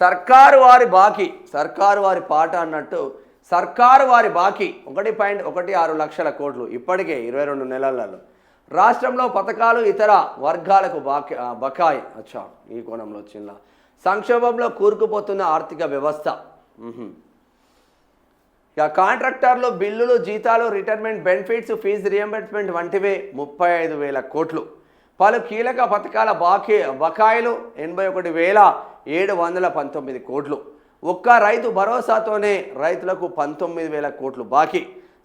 సర్కారు వారి బాకీ సర్కారు వారి పాట అన్నట్టు సర్కారు వారి బాకీ ఒకటి పాయింట్ ఒకటి ఆరు లక్షల కోట్లు ఇప్పటికే ఇరవై రెండు నెలలలో. రాష్ట్రంలో పథకాలు ఇతర వర్గాలకు బాకీ బకాయి. అచ్చా ఈ కోణంలో వచ్చిందా? సంక్షోభంలో కూరుకుపోతున్న ఆర్థిక వ్యవస్థ. ఇక కాంట్రాక్టర్లు బిల్లులు జీతాలు రిటైర్మెంట్ బెనిఫిట్స్ ఫీజు రియంబర్స్మెంట్ వంటివే ముప్పై ఐదు వేల కోట్లు. పలు కీలక పథకాల బాకీ బకాయిలు ఎనభై ఒకటి వేల ఏడు వందల పంతొమ్మిది కోట్లు. ఒక్క రైతు భరోసాతోనే రైతులకు పంతొమ్మిది వేల కోట్లు బాకీ.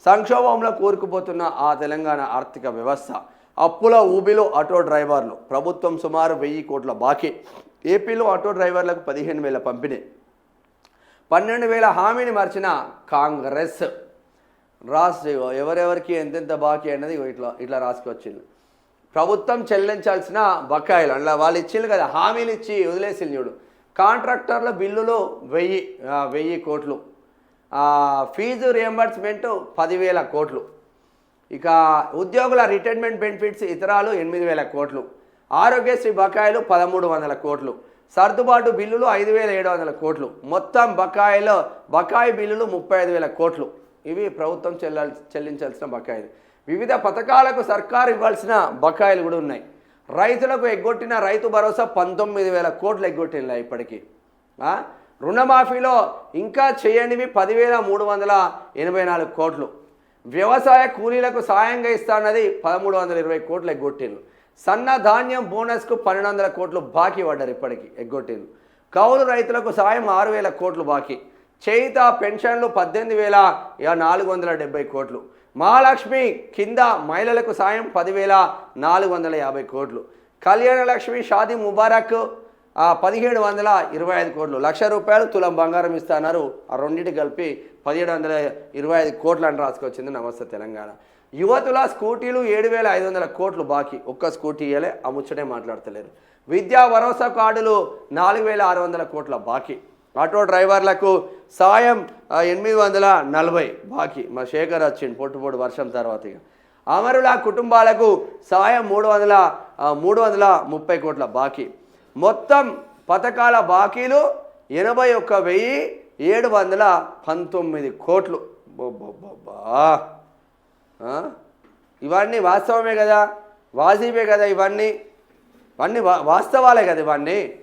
సంక్షోభంలో కూరుకుపోతున్న ఆ తెలంగాణ ఆర్థిక వ్యవస్థ అప్పుల ఊబిలో ఆటో డ్రైవర్లు ప్రభుత్వం సుమారు వెయ్యి కోట్ల బాకీ. ఏపీలో ఆటో డ్రైవర్లకు పదిహేను వేల పంపిణీ. పన్నెండు వేల హామీని మార్చిన కాంగ్రెస్. రాసి ఎవరెవరికి ఎంతెంత బాకీ అన్నది ఇట్లా ఇట్లా రాసుకొచ్చింది. ప్రభుత్వం చెల్లించాల్సిన బకాయిలు అలా వాళ్ళు ఇచ్చిండ్రు కదా హామీలు ఇచ్చి వదిలేసి చూడు. కాంట్రాక్టర్ల బిల్లులు వెయ్యి వెయ్యి కోట్లు. ఫీజు రియంబర్స్మెంట్ పదివేల కోట్లు. ఇక ఉద్యోగుల రిటైర్మెంట్ బెనిఫిట్స్ ఇతరాలు ఎనిమిది వేల కోట్లు. ఆరోగ్యశ్రీ బకాయిలు పదమూడు వందల కోట్లు. సర్దుబాటు బిల్లులు ఐదు వేల ఏడు వందల కోట్లు. మొత్తం బకాయిలో బకాయి బిల్లులు ముప్పై ఐదు వేల కోట్లు. ఇవి ప్రభుత్వం చెల్లాల్ చెల్లించాల్సిన బకాయిలు. వివిధ పథకాలకు సర్కారు ఇవ్వాల్సిన బకాయిలు కూడా ఉన్నాయి. రైతులకు ఎగ్గొట్టిన రైతు భరోసా పంతొమ్మిది వేల కోట్లు ఎగ్గొట్టిన ఇప్పటికీ. రుణమాఫీలో ఇంకా చేయనివి పదివేల మూడు వందల ఎనభై నాలుగు కోట్లు. వ్యవసాయ కూలీలకు సాయంగా ఇస్తానది పదమూడు వందల ఇరవై కోట్లు ఎగ్గొట్టిండ్రు. సన్న ధాన్యం బోనస్కు పన్నెండు వందల కోట్లు బాకీ పడ్డారు ఇప్పటికి ఎగ్గొట్టిండ్రు. కౌలు రైతులకు సాయం ఆరు వేల కోట్లు బాకీ. చేయిత పెన్షన్లు పద్దెనిమిది వేల నాలుగు వందల డెబ్బై కోట్లు. మహాలక్ష్మి కింద మహిళలకు సాయం పదివేల నాలుగు వందల యాభై కోట్లు. కళ్యాణ లక్ష్మి షాదీ ముబారక్ పదిహేడు వందల ఇరవై ఐదు కోట్లు. లక్ష రూపాయలు తులం బంగారం ఇస్తున్నారు. ఆ రెండింటి కలిపి పదిహేడు వందల ఇరవై ఐదు కోట్లు అని రాసుకొచ్చింది నమస్తే తెలంగాణ. యువతుల స్కూటీలు ఏడు వేల ఐదు వందల కోట్లు బాకీ. ఒక్క స్కూటీ ఇయ్యలే ఆ ముచ్చటే మాట్లాడతలేరు విద్యా భరోసా కార్డులు నాలుగు వేల ఆరు వందల కోట్ల బాకీ. ఆటో డ్రైవర్లకు సాయం ఎనిమిది వందల నలభై బాకీ. మా శేఖర్ వచ్చింది పొట్టుపోటు వర్షం తర్వాత ఇక. అమరుల కుటుంబాలకు సాయం మూడు వందల మూడు వందల ముప్పై కోట్ల బాకీ. మొత్తం పథకాల బాకీలు ఎనభై ఒక్క వెయ్యి ఏడు వందల పంతొమ్మిది కోట్లు. ఇవన్నీ వాస్తవమే కదా? వాజీబే కదా ఇవన్నీ? ఇవన్నీ వా వాస్తవాలే కదా ఇవన్నీ?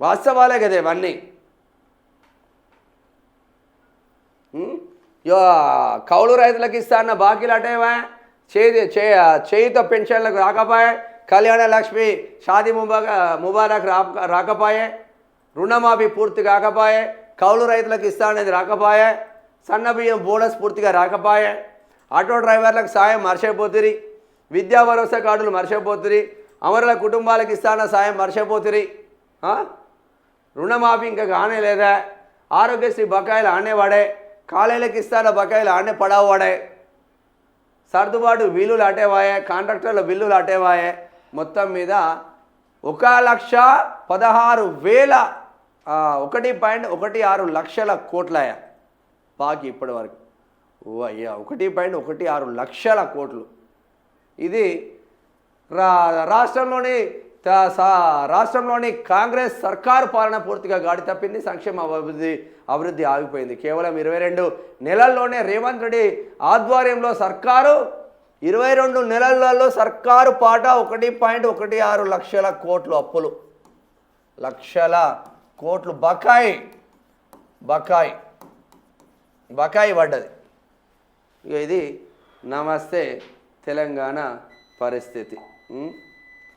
వాస్తవాలే కదా ఇవన్నీ. యో కౌలు రైతులకు ఇస్తాన్న బాకీలు అటేవా? చేయి చే చేయితో పెన్షన్లకు రాకపోయే కళ్యాణ లక్ష్మి షాది ముబా ముబారక్ రా రాకపోయే రుణమాఫీ పూర్తి కాకపోయే కౌలు రైతులకు ఇస్తా అనేది రాకపోయే సన్న బియ్యం బోనస్ పూర్తిగా రాకపోయే ఆటో డ్రైవర్లకు సాయం మర్చిపోతురి విద్యా భరోసా కార్డులు మర్చిపోతురి అమరుల కుటుంబాలకు ఇస్తాన సాయం మర్చిపోతురి రుణమాఫీ ఇంకా కానే లేదా? ఆరోగ్యశ్రీ బకాయిలు ఆనేవాడే కాలేజీలకు ఇస్తాన బకాయిలు ఆనే పడవ సర్దుబాటు బిల్లులు అటేవాయే కాంట్రాక్టర్ల బిల్లులు అటేవాయే. మొత్తం మీద ఒక లక్ష పదహారు వేల ఒకటి పాయింట్ ఒకటి ఆరు లక్షల కోట్లయ బాకీ ఇప్పటి వరకు. ఓ అయ్యా ఒకటి పాయింట్ ఒకటి ఆరు లక్షల కోట్లు. ఇది రా రాష్ట్రంలోని రాష్ట్రంలోని కాంగ్రెస్ సర్కారు పాలన పూర్తిగా గాడి తప్పింది సంక్షేమ అభివృద్ధి అభివృద్ధి ఆగిపోయింది. కేవలం ఇరవై రెండు నెలల్లోనే రేవంత్ రెడ్డి ఆధ్వర్యంలో సర్కారు ఇరవై రెండు నెలలలో సర్కారు పాట ఒకటి పాయింట్ ఒకటి ఆరు లక్షల కోట్లు అప్పులు. లక్షల కోట్లు బకాయి బకాయి బకాయి పడ్డది. ఇక ఇది నమస్తే తెలంగాణ పరిస్థితి.